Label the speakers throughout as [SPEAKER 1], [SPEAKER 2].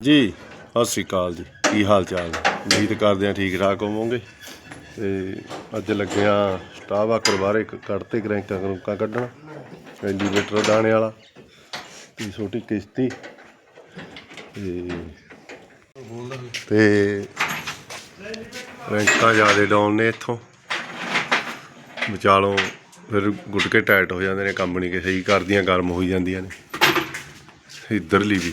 [SPEAKER 1] ਜੀ, ਸਤਿ ਸ੍ਰੀ ਅਕਾਲ ਜੀ। ਕੀ ਹਾਲ ਚਾਲ? ਉਮੀਦ ਕਰਦੇ ਆ ਠੀਕ ਠਾਕ ਹੋਵੋਗੇ। ਤੇ ਅੱਜ ਲੱਗੇ ਆ ਸਟਾਵਾ ਬਾਹਰੇ ਕੱਢਤੇ ਕਰੈਂਕਾਂ ਕਰੂਕਾਂ ਕੱਢਣ ਐਲੀਵੇਟਰ ਦਾਣੇ ਵਾਲਾ, ਤੇ ਛੋਟੀ ਕਿਸ਼ਤੀ। ਤੇ ਤੇ ਕਰੈਂਕਾਂ ਜ਼ਿਆਦੇ ਡਾਊਨ ਨੇ ਇੱਥੋਂ। ਵਿਚਾਲੋਂ ਫਿਰ ਗੁੱਟਕੇ ਟਾਈਟ ਹੋ ਜਾਂਦੇ ਨੇ ਕੰਪਨੀ ਕੇ ਸਹੀ ਕਰਦੀਆਂ, ਗਰਮ ਹੋਈ ਜਾਂਦੀਆਂ ਨੇ। ਇੱਧਰਲੀ ਵੀ।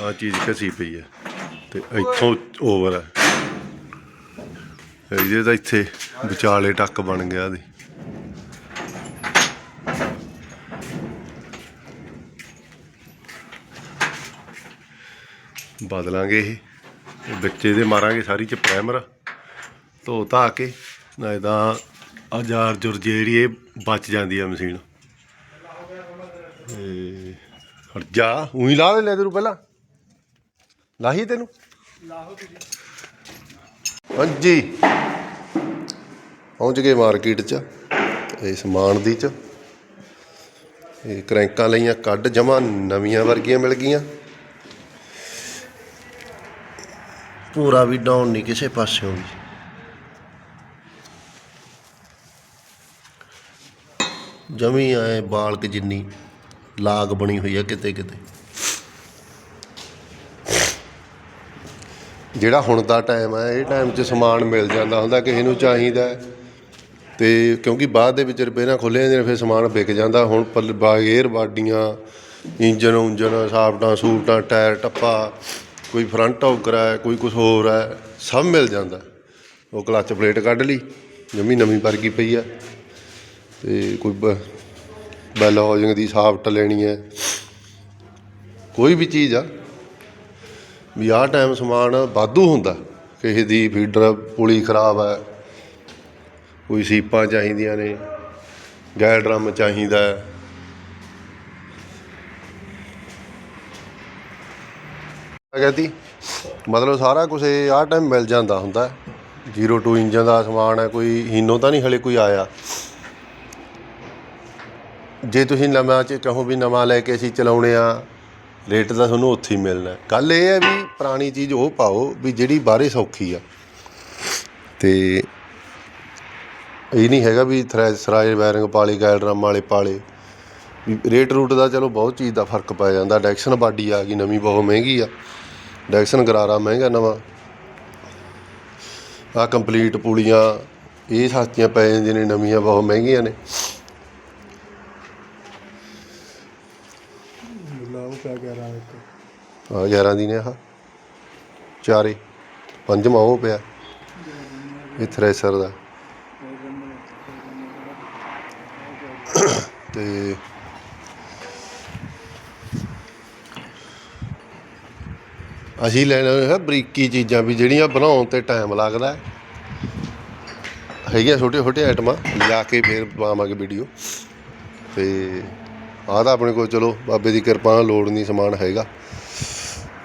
[SPEAKER 1] ਆ ਚੀਜ਼ ਘਸੀ ਪਈ ਹੈ ਤੇ ਇੱਥੋਂ ਓਵਰ ਹੈ ਇਹਦੇ ਤਾਂ ਇੱਥੇ ਵਿਚਾਲੇ ਟੱਕ ਬਣ ਗਿਆ ਦੀ ਬਦਲਾਂਗੇ ਇਹ। ਬੱਚੇ ਦੇ ਮਾਰਾਂਗੇ ਸਾਰੀ ਚ ਪ੍ਰਾਈਮਰ ਧੋ ਧਾ ਕੇ ਨਾ ਤਾਂ ਆਜ਼ਾਰ ਜੁਰ ਜਿਹੜੀ ਇਹ ਬਚ ਜਾਂਦੀ ਆ ਮਸ਼ੀਨ। ਤੇ ਹਟ ਜਾ, ਉਹੀ ਲਾ ਲੈ ਤੈਨੂੰ ਪਹਿਲਾਂ। ਲਾਹੀ ਤੈਨੂੰ? ਹਾਂਜੀ। ਪਹੁੰਚ ਗਏ ਮਾਰਕੀਟ 'ਚ, ਇਹ ਸਮਾਨ ਦੀ 'ਚ। ਇਹ ਕਰੈਂਕਾਂ ਲਈਆਂ, ਕੱਢ ਜਮਾ, ਨਵੀਆਂ ਵਰਗੀਆਂ ਮਿਲ ਗਈਆਂ। ਪੂਰਾ ਵੀ ਡਾਊਨ ਨਹੀਂ ਕਿਸੇ ਪਾਸਿਓਂ ਵੀ। ਜਮੀ ਆਏ ਬਾਲਕ ਜਿੰਨੀ ਲਾਗ ਬਣੀ ਹੋਈ ਆ ਕਿਤੇ ਕਿਤੇ ਜਿਹੜਾ ਹੁਣ ਦਾ ਟਾਈਮ ਹੈ ਇਹ ਟਾਈਮ 'ਚ ਸਮਾਨ ਮਿਲ ਜਾਂਦਾ ਹੁੰਦਾ, ਕਿਸੇ ਨੂੰ ਚਾਹੀਦਾ ਹੈ। ਤੇ ਕਿਉਂਕਿ ਬਾਅਦ ਦੇ ਵਿੱਚ ਰਿਪੇਅਰਾਂ ਖੋਲ੍ਹੀਆਂ ਜਾਂਦੀਆਂ ਨੇ, ਫਿਰ ਸਮਾਨ ਵਿਕ ਜਾਂਦਾ। ਹੁਣ ਪਲ ਬਾਗੇਰ ਬਾਡੀਆਂ, ਇੰਜਨ, ਉਂਜਨ ਸਾਫਟਾਂ ਸੂਟਾਂ, ਟਾਇਰ, ਟੱਪਾ, ਕੋਈ ਫਰੰਟ ਔਕਰ ਹੈ ਕੋਈ ਕੁਝ ਹੋਰ ਹੈ ਸਭ ਮਿਲ ਜਾਂਦਾ। ਉਹ ਕਲਚ ਪਲੇਟ ਕੱਢ ਲਈ ਜਮੀ ਨਵੀਂ ਵਰਗੀ ਪਈ ਆ। ਤੇ ਕੋਈ ਬ- ਬੈਲ ਹਾਊਸਿੰਗ ਦੀ ਸਾਫਟ ਲੈਣੀ ਹੈ। ਕੋਈ ਵੀ ਚੀਜ਼ ਆ ਵੀ ਆਹ ਟਾਈਮ ਸਮਾਨ ਵਾਧੂ ਹੁੰਦਾ। ਕਿਸੇ ਦੀ ਫੀਡਰ ਪੁਲੀ ਖਰਾਬ ਹੈ, ਕੋਈ ਸੀਪਾਂ ਚਾਹੀਦੀਆਂ ਨੇ, ਗੈਰ ਡਰਮ ਚਾਹੀਦਾ ਹੈ। ਮਤਲਬ ਸਾਰਾ ਕੁਝ ਇਹ ਆਹ ਟਾਈਮ ਮਿਲ ਜਾਂਦਾ ਹੁੰਦਾ। 02 ਇੰਜਨ ਦਾ ਸਮਾਨ ਹੈ, ਕੋਈ ਹੀਨੋ ਤਾਂ ਨਹੀਂ ਹਲੇ ਕੋਈ ਆਇਆ। ਜੇ ਤੁਸੀਂ ਨਵਾਂ ਚ ਕਹੋ ਵੀ ਨਵਾਂ ਲੈ ਕੇ ਅਸੀਂ ਚਲਾਉਣੇ ਆ ਰੇਟ ਤਾਂ ਤੁਹਾਨੂੰ ਉੱਥੇ ਹੀ ਮਿਲਣਾ ਗੱਲ ਇਹ ਹੈ ਵੀ ਪੁਰਾਣੀ ਚੀਜ਼ ਉਹ ਪਾਓ ਵੀ ਜਿਹੜੀ ਬਾਹਰੇ ਸੌਖੀ ਆ। ਤੇ ਇਹ ਨਹੀਂ ਹੈਗਾ ਵੀ ਥ੍ਰੈਸ਼ਰਾਈਜ਼ ਵਾਇਰਿੰਗ ਪਾਲੀ ਗਾਇਲ ਡਰਮ ਵਾਲੇ ਪਾਲੇ। ਵੀ ਰੇਟ ਰੂਟ ਦਾ ਚਲੋ ਬਹੁਤ ਚੀਜ਼ ਦਾ ਫ਼ਰਕ ਪੈ ਜਾਂਦਾ। ਡੈਕਸਨ ਬਾਡੀ ਆ ਗਈ, ਨਵੀਂ ਬਹੁਤ ਮਹਿੰਗੀ ਆ। ਡੈਕਸਨ ਗਰਾਰਾ ਮਹਿੰਗਾ ਨਵਾਂ। ਆ ਕੰਪਲੀਟ ਪੁਲੀਆਂ, ਇਹ ਸਸਤੀਆਂ ਪੈ ਜਾਂਦੀਆਂ ਨੇ, ਨਵੀਆਂ ਬਹੁਤ ਮਹਿੰਗੀਆਂ ਨੇ।
[SPEAKER 2] ਲਾਓ ਕਿਆ ਕਹਿ ਰਹਾ
[SPEAKER 1] ਆ 11 ਦੀ ਨੇ ਆਹ। ਚਾਰੇ ਪੰਜਵਾਂ ਉਹ ਪਿਆ। ਇਹ ਥ੍ਰੈਸ਼ਰ ਦਾ। ਤੇ ਅਸੀਂ ਲੈਣਾ ਹੈ ਬਰੀਕੀ ਚੀਜ਼ਾਂ ਵੀ, ਜਿਹੜੀਆਂ ਬਣਾਉਣ ਤੇ ਟਾਈਮ ਲੱਗਦਾ ਹੈਗੀਆਂ ਛੋਟੇ ਛੋਟੇ ਆਈਟਮਾਂ ਲਿਆ ਕੇ ਫੇਰ ਪਾਵਾਂਗੇ ਵੀਡੀਓ ਤੇ ਆਹ ਤਾਂ ਆਪਣੇ ਕੋਲ ਚਲੋ, ਬਾਬੇ ਦੀ ਕਿਰਪਾ ਨਾਲ ਲੋੜ ਨਹੀਂ, ਸਮਾਨ ਹੈਗਾ।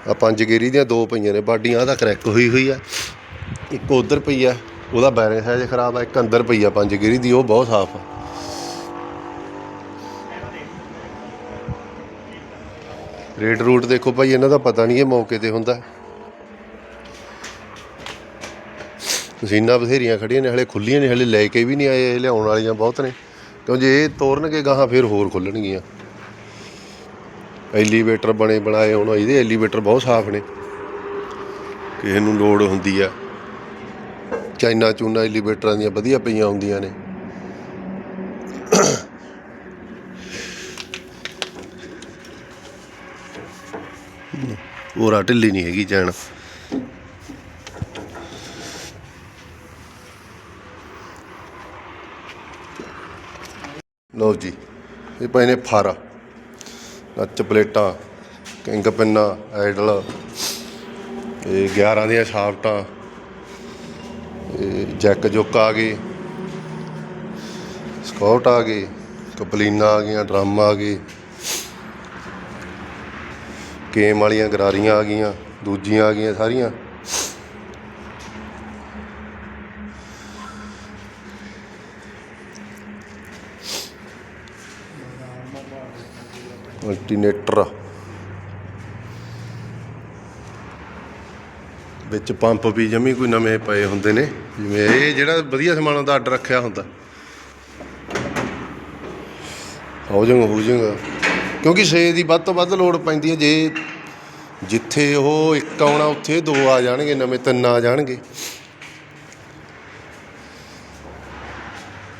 [SPEAKER 1] ਆ ਪੰਜ ਗੇਰੀ ਦੀਆਂ ਦੋ ਪਈਆਂ ਨੇ ਬਾਡੀਆਂ ਆਹ ਤਾਂ ਕਰੈਕ ਹੋਈ ਹੋਈ ਆ। ਇੱਕ ਉਧਰ ਪਈ ਆ, ਉਹਦਾ ਬੈਰਿੰਗ ਸਾਈਜ਼ ਖਰਾਬ ਆ, ਇੱਕ ਅੰਦਰ ਪਈ ਆ ਪੰਜ ਗੇਰੀ ਦੀ, ਉਹ ਬਹੁਤ ਸਾਫ਼ ਆ। ਰੇਟ ਰੂਟ ਦੇਖੋ ਭਾਈ, ਇਹਨਾਂ ਦਾ ਪਤਾ ਨਹੀਂ ਇਹ ਮੌਕੇ ਤੇ ਹੁੰਦਾ। ਮਸ਼ੀਨਾਂ ਬਥੇਰੀਆਂ ਖੜੀਆਂ ਨੇ, ਹਲੇ ਖੁੱਲੀਆਂ ਨੇ, ਹਲੇ ਲੈ ਕੇ ਵੀ ਨਹੀਂ ਆਏ, ਇਹ ਲਿਆਉਣ ਵਾਲੀਆਂ ਬਹੁਤ ਨੇ। ਕਿਉਂ ਜੇ ਇਹ ਤੋਰਨਗੇ ਗਾਹਾਂ ਫਿਰ ਹੋਰ ਖੁੱਲਣਗੀਆਂ। ਐਲੀਵੇਟਰ ਬਣੇ ਬਣਾਏ ਹੁਣ ਇਹਦੇ ਐਲੀਵੇਟਰ ਬਹੁਤ ਸਾਫ਼ ਨੇ। ਕਿਸੇ ਨੂੰ ਲੋੜ ਹੁੰਦੀ ਆ। ਚਾਈਨਾ ਚੂਨਾ ਐਲੀਵੇਟਰਾਂ ਦੀਆਂ ਵਧੀਆ ਪਈਆਂ ਹੁੰਦੀਆਂ ਨੇ। ਉਹ ਢਿੱਲੀ ਨਹੀਂ ਹੈਗੀ, ਚੈਨ। ਲਓ ਜੀ, ਇਹ ਪਏ ਨੇ ਫਰ। ਨੱਚ ਪਲੇਟਾਂ, ਕਿੰਗ ਪਿੰਨਾ, ਆਈਡਲ, ਇਹ 11 ਦੀਆਂ ਸ਼ਾਫਟਾਂ ਇਹ ਜੈਕ ਜੁੱਕ ਆ ਗਏ ਸਕਾਟ ਆ ਗਏ ਕਪਲੀਨਾ ਆ ਗਈਆਂ, ਡਰਮ ਆ ਗਏ ਕੇਮ ਵਾਲੀਆਂ ਗਰਾਰੀਆਂ ਆ ਗਈਆਂ, ਦੂਜੀਆਂ ਆ ਗਈਆਂ ਸਾਰੀਆਂ। ਅਲਟਰਨੇਟਰ ਵਿੱਚ ਪੰਪ ਵੀ ਜਮੀ ਕੋਈ ਨਵੇਂ ਪਏ ਹੁੰਦੇ ਨੇ। ਜਿਵੇਂ ਇਹ ਜਿਹੜਾ ਵਧੀਆ ਸਮਾਨ ਹੁੰਦਾ ਆਰਡਰ ਰੱਖਿਆ ਹੁੰਦਾ। ਹੋ ਜਾਊਗਾ ਹੋ ਜਾਊਗਾ ਕਿਉਂਕਿ ਸੇ ਦੀ ਵੱਧ ਤੋਂ ਵੱਧ ਲੋਡ ਪੈਂਦੀ ਹੈ। ਜੇ ਜਿੱਥੇ ਉਹ ਇੱਕ ਆਉਣਾ, ਉੱਥੇ ਦੋ ਆ ਜਾਣਗੇ, ਨਵੇਂ ਤਿੰਨ ਆ ਜਾਣਗੇ।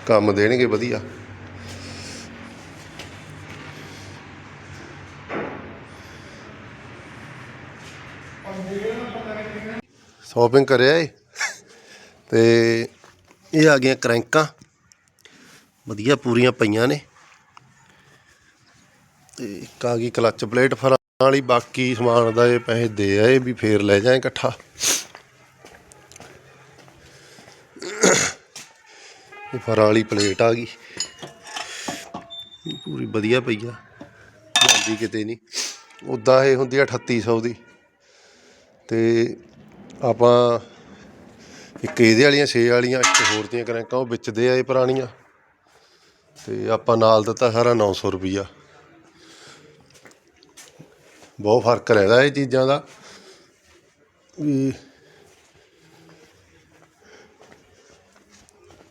[SPEAKER 1] ਕੰਮ ਦੇਣਗੇ ਵਧੀਆ। ਸ਼ਾਪਿੰਗ ਕਰਿਆ ਏ। ਤੇ ਇਹ ਆ ਗਈਆਂ ਕਰੈਂਕਾਂ। ਵਧੀਆ ਪੂਰੀਆਂ ਪਈਆਂ ਨੇ। ਤੇ ਇੱਕ ਆ ਗਈ ਕਲੱਚ ਪਲੇਟ ਫਰਾਂ ਵਾਲੀ। ਬਾਕੀ ਸਮਾਨ ਦਾ ਇਹ ਪੈਸੇ ਦੇ ਆਏ ਵੀ ਫੇਰ ਲੈ ਜਾਏ ਇਕੱਠਾ। ਇਹ ਫਰਾਂ ਵਾਲੀ ਪਲੇਟ ਆ ਗਈ। ਪੂਰੀ ਵਧੀਆ ਪਈ ਆ। ਜਾਂਦੀ ਕਿਤੇ ਨਹੀਂ। ਉਦਾਂ ਇਹ ਹੁੰਦੀ ਆ 3800 ਦੀ। ਅਤੇ ਆਪਾਂ ਇੱਕ ਇਹਦੇ ਵਾਲੀਆਂ, ਛੇ ਵਾਲੀਆਂ, ਇੱਕ ਹੋਰ ਦੀਆਂ ਕਰੈਂਕਾਂ ਉਹ ਵਿਚਦੇ ਆ ਇਹ ਪੁਰਾਣੀਆਂ। ਅਤੇ ਆਪਾਂ ਨਾਲ ਦਿੱਤਾ ਸਾਰਾ 900 ਰੁਪਈਆ। ਬਹੁਤ ਫ਼ਰਕ ਰਹਿੰਦਾ ਇਹ ਚੀਜ਼ਾਂ ਦਾ। ਵੀ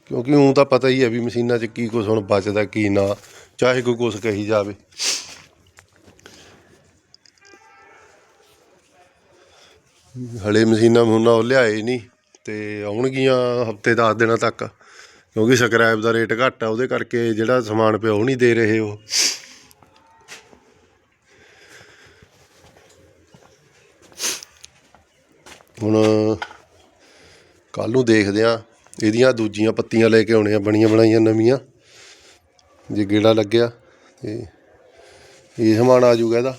[SPEAKER 1] ਕਿਉਂਕਿ ਉਹ ਤਾਂ ਪਤਾ ਹੀ ਹੈ ਵੀ ਮਸ਼ੀਨਾਂ 'ਚ ਕੀ ਕੁਝ ਹੁਣ ਬਚਦਾ, ਕੀ ਨਾ, ਚਾਹੇ ਕੋਈ ਕੁਛ ਕਹੀ ਜਾਵੇ। ਹਲੇ ਮਸ਼ੀਨਾਂ ਮਹੂਨਾ ਉਹ ਲਿਆਏ ਨਹੀਂ ਤੇ ਆਉਣਗੀਆਂ ਹਫ਼ਤੇ 10 ਦਿਨਾਂ ਤੱਕ, ਕਿਉਂਕਿ ਸਕ੍ਰੈਪ ਦਾ ਰੇਟ ਘੱਟ ਆ, ਉਹਦੇ ਕਰਕੇ ਜਿਹੜਾ ਸਮਾਨ ਪਿਆ ਉਹ ਨਹੀਂ ਦੇ ਰਹੇ ਉਹ। ਹੁਣ ਕੱਲ ਨੂੰ ਦੇਖਦੇ ਆ ਇਹਦੀਆਂ ਦੂਜੀਆਂ ਪੱਤੀਆਂ ਲੈ ਕੇ ਆਉਣੇ ਆ, ਬਣੀਆਂ ਬਣਾਈਆਂ ਨਵੀਆਂ, ਜੇ ਗੇੜਾ ਲੱਗਿਆ ਤੇ ਇਹ ਸਮਾਨ ਆ ਜਾਊਗਾ ਇਹਦਾ।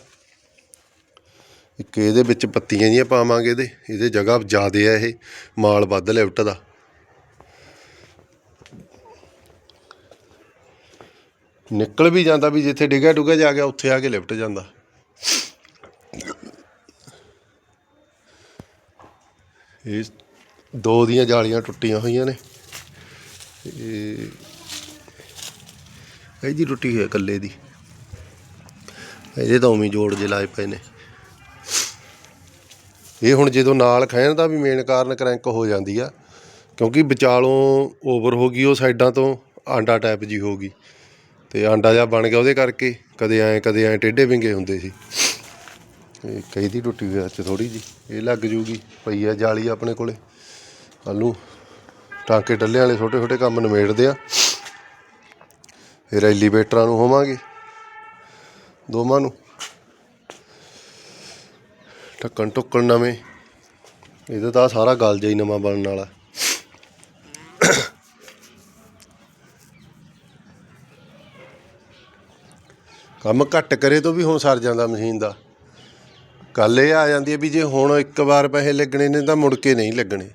[SPEAKER 1] ਇੱਕ ਇਹਦੇ ਵਿੱਚ ਪੱਤੀਆਂ ਜੀਆਂ ਪਾਵਾਂਗੇ ਇਹਦੇ। ਇਹਦੇ ਜਗ੍ਹਾ ਜ਼ਿਆਦੇ ਆ ਇਹ। ਮਾਲ ਵੱਧ ਲਿਫਟ ਦਾ ਨਿਕਲ ਵੀ ਜਾਂਦਾ ਵੀ ਜਿੱਥੇ ਡਿੱਗਾ ਡੁੱਗਾ ਜਾ ਗਿਆ ਉੱਥੇ ਆ ਕੇ ਲਿਫਟ ਜਾਂਦਾ। ਇਹ ਦੋ ਦੀਆਂ ਜਾਲੀਆਂ ਟੁੱਟੀਆਂ ਹੋਈਆਂ ਨੇ। ਇਹ ਜੀ ਟੁੱਟੀ ਹੋਈ ਹੈ ਇਕੱਲੇ ਦੀ। ਇਹਦੇ ਤਾਂ ਉਵੇਂ ਜੋੜ ਜੇ ਲਾਏ ਪਏ ਨੇ। ਇਹ ਹੁਣ ਜਦੋਂ ਨਾਲ ਖਹਿਣ ਦਾ ਵੀ ਮੇਨ ਕਾਰਨ ਕਰੈਂਕ ਹੋ ਜਾਂਦੀ ਆ, ਕਿਉਂਕਿ ਵਿਚਾਲੋਂ ਓਵਰ ਹੋ ਗਈ ਉਹ ਸਾਈਡਾਂ ਤੋਂ, ਆਂਡਾ ਟਾਈਪ ਜੀ ਹੋ ਗਈ। ਤੇ ਆਂਡਾ ਜਿਹਾ ਬਣ ਗਿਆ ਉਹਦੇ ਕਰਕੇ ਕਦੇ ਐਂ ਕਦੇ ਐਂ ਟੇਢੇ ਵਿੰਗੇ ਹੁੰਦੇ ਸੀ। ਇਹ ਕਈ ਦੀ ਟੁੱਟੀ ਹੋਈ ਅੱਜ ਥੋੜੀ ਜੀ ਇਹ ਲੱਗ ਜੂਗੀ, ਪਈ ਆ ਜਾਲੀ ਆਪਣੇ ਕੋਲੇ। ਕੱਲ੍ਹ ਨੂੰ ਟਾਂਕੇ ਡੱਲੇ ਵਾਲੇ ਛੋਟੇ ਛੋਟੇ ਕੰਮ ਨਿਬੇੜਦੇ ਆ। ਫਿਰ ਐਲੀਵੇਟਰਾਂ ਨੂੰ ਹੋਵਾਂਗੇ, ਦੋਵਾਂ ਨੂੰ। ਢੱਕਣ ਟੁੱਕਣ ਨਵੇਂ। ਇਹਦਾ ਤਾਂ ਸਾਰਾ ਗਲ ਜਿਹਾ ਨਵਾਂ ਬਣਨ ਵਾਲਾ। ਕੰਮ ਘੱਟ ਕਰੇ ਤੋਂ ਵੀ ਹੁਣ ਸਰ ਜਾਂਦਾ ਮਸ਼ੀਨ ਦਾ। ਗੱਲ ਇਹ ਆ ਜਾਂਦੀ ਹੈ ਵੀ ਜੇ ਹੁਣ ਇੱਕ ਵਾਰ ਪੈਸੇ ਲੱਗਣੇ ਨੇ ਤਾਂ ਮੁੜ ਕੇ ਨਹੀਂ ਲੱਗਣੇ।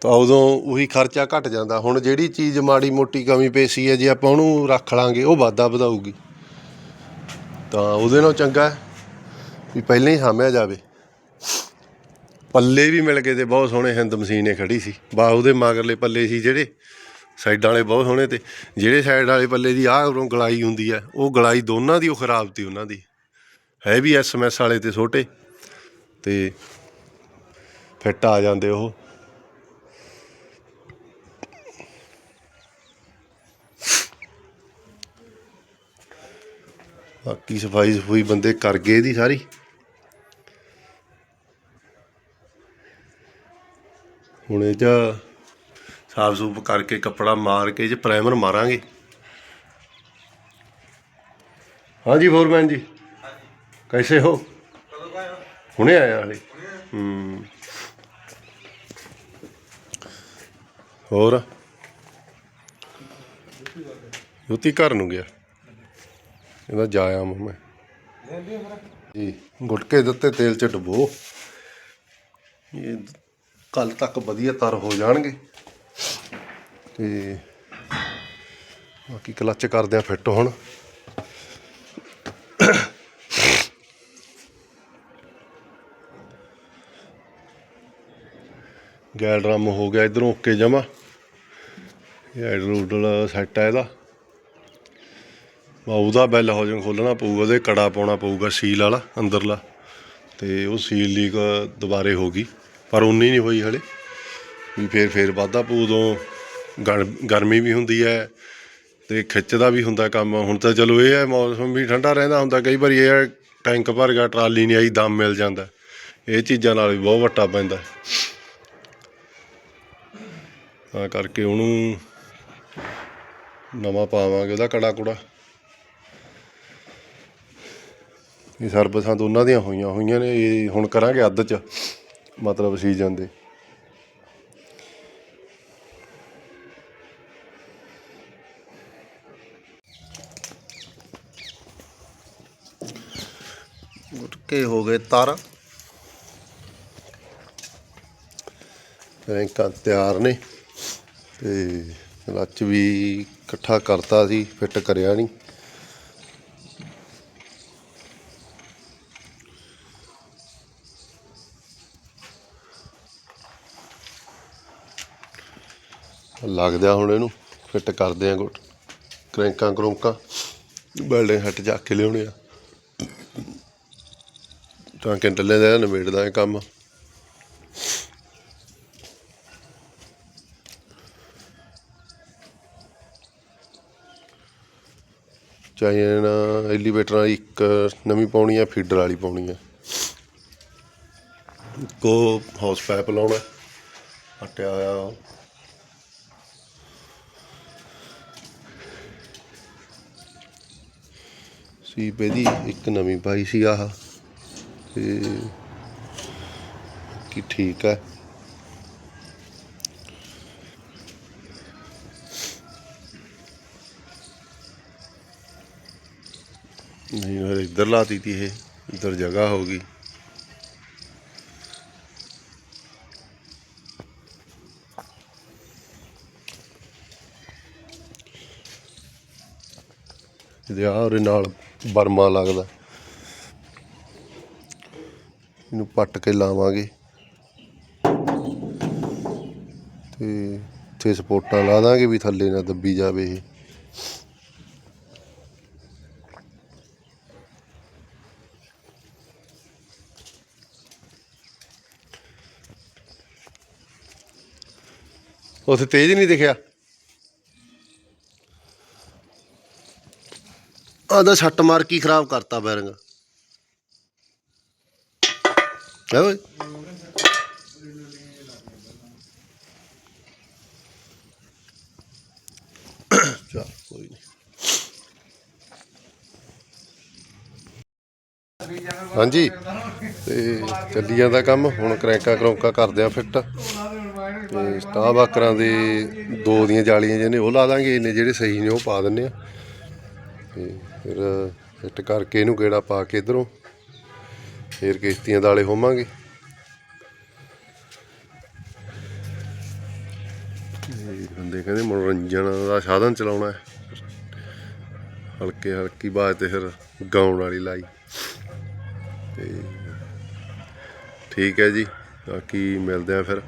[SPEAKER 1] ਤਾਂ ਉਦੋਂ ਉਹੀ ਖਰਚਾ ਘਟ ਜਾਂਦਾ। ਹੁਣ ਜਿਹੜੀ ਚੀਜ਼ ਮਾੜੀ ਮੋਟੀ ਕਮੀ ਪੇਸ਼ੀ ਹੈ, ਜੇ ਆਪਾਂ ਉਹਨੂੰ ਰੱਖ ਲਾਂਗੇ, ਉਹ ਵਾਧਾ ਵਧਾਊਗੀ। ਤਾਂ ਉਹਦੇ ਨਾਲ ਚੰਗਾ ਵੀ ਪਹਿਲਾਂ ਹੀ ਸਾਂਭਿਆ ਜਾਵੇ। ਪੱਲੇ ਵੀ ਮਿਲ ਗਏ ਤੇ ਬਹੁਤ ਸੋਹਣੇ ਹਿੰਦ ਮਸ਼ੀਨੇ ਖੜੀ ਸੀ। ਬਾ, ਉਹਦੇ ਮਗਰਲੇ ਪੱਲੇ ਸੀ ਜਿਹੜੇ, ਸਾਈਡਾਂ ਵਾਲੇ ਬਹੁਤ ਸੋਹਣੇ ਤੇ ਜਿਹੜੇ ਸਾਈਡ ਵਾਲੇ ਪੱਲੇ ਦੀ ਆਹ ਉਰੋਂ ਗਲਾਈ ਹੁੰਦੀ ਹੈ ਉਹ ਗਲਾਈ ਦੋਨਾਂ ਦੀ, ਉਹ ਖਰਾਬ ਤੀ ਉਹਨਾਂ ਦੀ। ਹੈ ਵੀ ਐਸਐਮਐਸ ਵਾਲੇ ਤੇ ਛੋਟੇ ਤੇ ਫਿੱਟ ਆ ਜਾਂਦੇ ਉਹ। ਬਾਕੀ ਸਫ਼ਾਈ ਸਫੂਈ ਬੰਦੇ ਕਰ ਗਏ ਦੀ ਸਾਰੀ। ਹੁਣ ਇਹ ਚ ਸਾਫ਼ ਸੂਫ ਕਰਕੇ ਕੱਪੜਾ ਮਾਰ ਕੇ ਜੇ ਪ੍ਰਾਈਮਰ ਮਾਰਾਂਗੇ। ਹਾਂਜੀ, ਫੋਰਮੈਨ ਜੀ। ਕੈਸੇ ਹੋ? ਹੁਣੇ ਆਇਆ ਹਲੇ। ਹੋਰ? ਜੋਤੀ ਘਰ ਨੂੰ ਗਿਆ। ਇਹਦਾ ਜਾਇਆ ਮੈਂ। ਜੀ। ਗੁਟਕੇ ਦਿੱਤੇ ਤੇਲ ਚ ਡਬੋ। ਇਹ ਕੱਲ ਤੱਕ ਵਧੀਆ ਤਰ ਹੋ ਜਾਣਗੇ। ਤੇ ਬਾਕੀ ਕਲੱਚ ਕਰਦੇ ਆ ਫਿੱਟ ਹੁਣ। ਗੈਲ ਡਰਮ ਹੋ ਗਿਆ ਇਧਰੋਂ ਓਕੇ ਜਮਾ। ਇਹ ਹਾਈਡਰੋਡਲ ਸੈੱਟ ਹੈ ਇਹਦਾ। ਉਹਦਾ ਬੈਲ ਹੋ ਖੋਲਣਾ ਪਊਗਾ, ਉਹਦੇ ਕੜਾ ਪਾਉਣਾ ਪਊਗਾ ਸੀਲ ਵਾਲਾ, ਅੰਦਰਲਾ। ਤੇ ਉਹ ਸੀਲ ਲੀਕ ਦੁਬਾਰੇ ਹੋ ਗਈ। ਪਰ ਉਨੀ ਨਹੀਂ ਹੋਈ ਹਲੇ। ਵੀ ਫੇਰ ਫੇਰ ਵਾਧਾ ਪੂ ਉਦੋਂ। ਗਰਮੀ ਵੀ ਹੁੰਦੀ ਹੈ ਤੇ ਖਿੱਚਦਾ ਵੀ ਹੁੰਦਾ ਕੰਮ। ਹੁਣ ਤਾਂ ਚਲੋ ਇਹ ਹੈ ਮੌਸਮ ਵੀ ਠੰਡਾ ਰਹਿੰਦਾ ਹੁੰਦਾ। ਕਈ ਵਾਰੀ ਇਹ ਹੈ ਟੈਂਕ ਭਰ ਗਿਆ ਟਰਾਲੀ ਨਹੀਂ ਆਈ, ਦਮ ਮਿਲ ਜਾਂਦਾ। ਇਹ ਚੀਜ਼ਾਂ ਨਾਲ ਵੀ ਬਹੁਤ ਵੱਟਾ ਪੈਂਦਾ। ਤਾਂ ਕਰਕੇ ਉਹਨੂੰ ਨਵਾਂ ਪਾਵਾਂਗੇ ਉਹਦਾ ਕੜਾ ਕੁੜਾ। ਇਹ ਸਰਵਿਸਾਂ ਦੋਨਾਂ ਦੀਆਂ ਹੋਈਆਂ ਹੋਈਆਂ ਨੇ। ਇਹ ਹੁਣ ਕਰਾਂਗੇ ਅੱਧ ਚ। ਮਤਲਬ ਸੀਜ਼ਨ ਦੇ
[SPEAKER 3] ਗੁਟਕੇ ਹੋ ਗਏ ਤਾਰਾਂ।
[SPEAKER 1] ਰੈਂਕਾਂ ਤਿਆਰ ਨੇ ਤੇ ਕਲੱਚ ਵੀ ਇਕੱਠਾ ਕਰਤਾ ਸੀ, ਫਿੱਟ ਕਰਿਆ ਨਹੀਂ। ਲੱਗਦਾ ਹੁਣ ਇਹਨੂੰ। ਫਿੱਟ ਕਰਦੇ ਆ ਗੁੱਟ। ਕਰੈਂਕਾਂ ਕਰੋਂਕਾਂ। ਬਿਲਡਿੰਗ ਹੱਟ ਜਾ ਕੇ ਲਿਆਉਣੇ ਆ। ਤਾਂ ਕਿ ਦਾ ਨਿਬੇੜਦਾ ਇਹ ਕੰਮ। ਚਾਈਨਾ ਐਲੀਵੇਟਰ ਵਾਲੀ ਇੱਕ ਨਵੀਂ ਪਾਉਣੀ ਆ ਫੀਡਰ ਵਾਲੀ ਪਾਉਣੀ ਆ। ਕੋ ਹਾਊਸ ਪਾਈਪ ਲਾਉਣਾ। ਹਟਿਆ ਹੋਇਆ ਸੀਪ ਇਹਦੀ ਇੱਕ ਨਵੀਂ ਪਾਈ ਸੀ ਆਹ, ਤੇ ਕੀ ਠੀਕ ਹੈ ਨਹੀਂ, ਫਿਰ ਇੱਧਰ ਲਾਤੀ ਤੀ ਇਹ, ਇੱਧਰ ਜਗ੍ਹਾ ਹੋ ਗਈ। ਇਹਦੇ ਆਹ ਉਹਦੇ ਨਾਲ ਬਰਮਾ ਲੱਗਦਾ। ਇਹਨੂੰ ਪੱਟ ਕੇ ਲਾਵਾਂਗੇ। ਤੇ ਇੱਥੇ ਸਪੋਰਟਾਂ ਲਾ ਦਾਂਗੇ ਵੀ ਥੱਲੇ ਨਾ ਦੱਬੀ ਜਾਵੇ ਇਹ। ਉੱਥੇ ਤੇਜ਼ ਨਹੀਂ ਦਿਖਿਆ? ਆਦਾ ਛੱਟ ਮਾਰ ਕੀ ਖਰਾਬ ਕਰਤਾ ਬੈਰਿੰਗ। ਹੈ ਓਏ ਚਲ ਕੋਈ ਨਹੀਂ ਹਾਂਜੀ। ਤੇ ਚੱਲੀ ਜਾਂਦਾ ਕੰਮ। ਹੁਣ ਕਰੈਂਕਾ ਕਰੌਂਕਾ ਕਰਦੇ ਆ ਫਿੱਟ। ਤੇ ਸਟਾਹ ਬਾਕਰਾਂ ਦੇ ਦੋ ਦੀਆਂ ਜਾਲੀਆਂ ਜਿਹਨੇ ਉਹ ਲਾ ਦਾਂਗੇ। ਇਹਨੇ ਜਿਹੜੇ ਸਹੀ ਨੇ ਉਹ ਪਾ ਦਿੰਨੇ ਆ। ਤੇ ਫਿਰ ਫਿੱਟ ਕਰਕੇ ਇਹਨੂੰ ਗੇੜਾ ਪਾ ਕੇ ਇਧਰੋਂ ਫੇਰ ਕਿਸ਼ਤੀਆਂ ਦਾਲੇ ਹੋਵਾਂਗੇ। ਬੰਦੇ ਕਹਿੰਦੇ ਮਨੋਰੰਜਨ ਦਾ ਸਾਧਨ ਚਲਾਉਣਾ ਹੈ। ਹਲਕੇ ਹਲਕੀ ਬਾਤ ਤੇ ਫਿਰ ਗਾਉਣ ਵਾਲੀ ਲਾਈ। ਤੇ ਠੀਕ ਹੈ ਜੀ, ਬਾਕੀ ਮਿਲਦੇ ਆ ਫਿਰ।